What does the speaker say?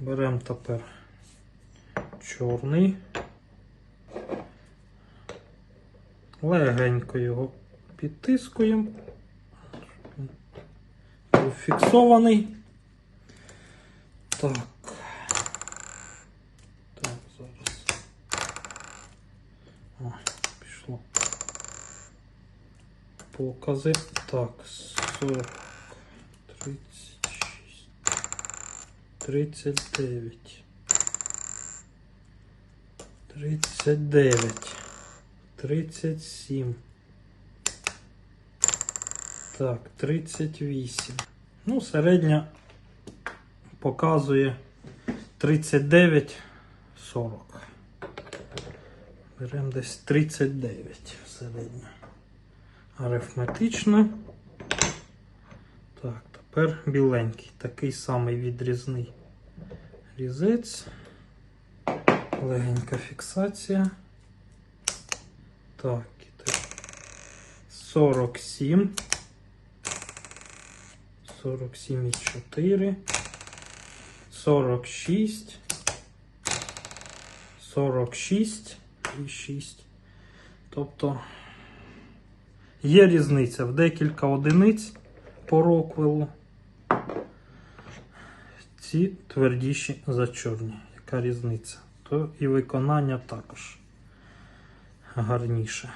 Беремо тепер чорний. Легенько його підтискуємо. Був фіксований. Так. Так, зараз. О, пішло. Покази. Так, 40, 36, 39, 39, 37. Так, 38. Ну, середня показує 39, 40. Беремо десь 39 середня. Арифметично. Так, тепер біленький. Такий самий відрізний різець. Легенька фіксація. Так, і так. 47. 47,4. 46. 46 і 6. Тобто є різниця в декілька одиниць по роквелу. Ці твердіші за чорні. Яка різниця? То і виконання також гарніше.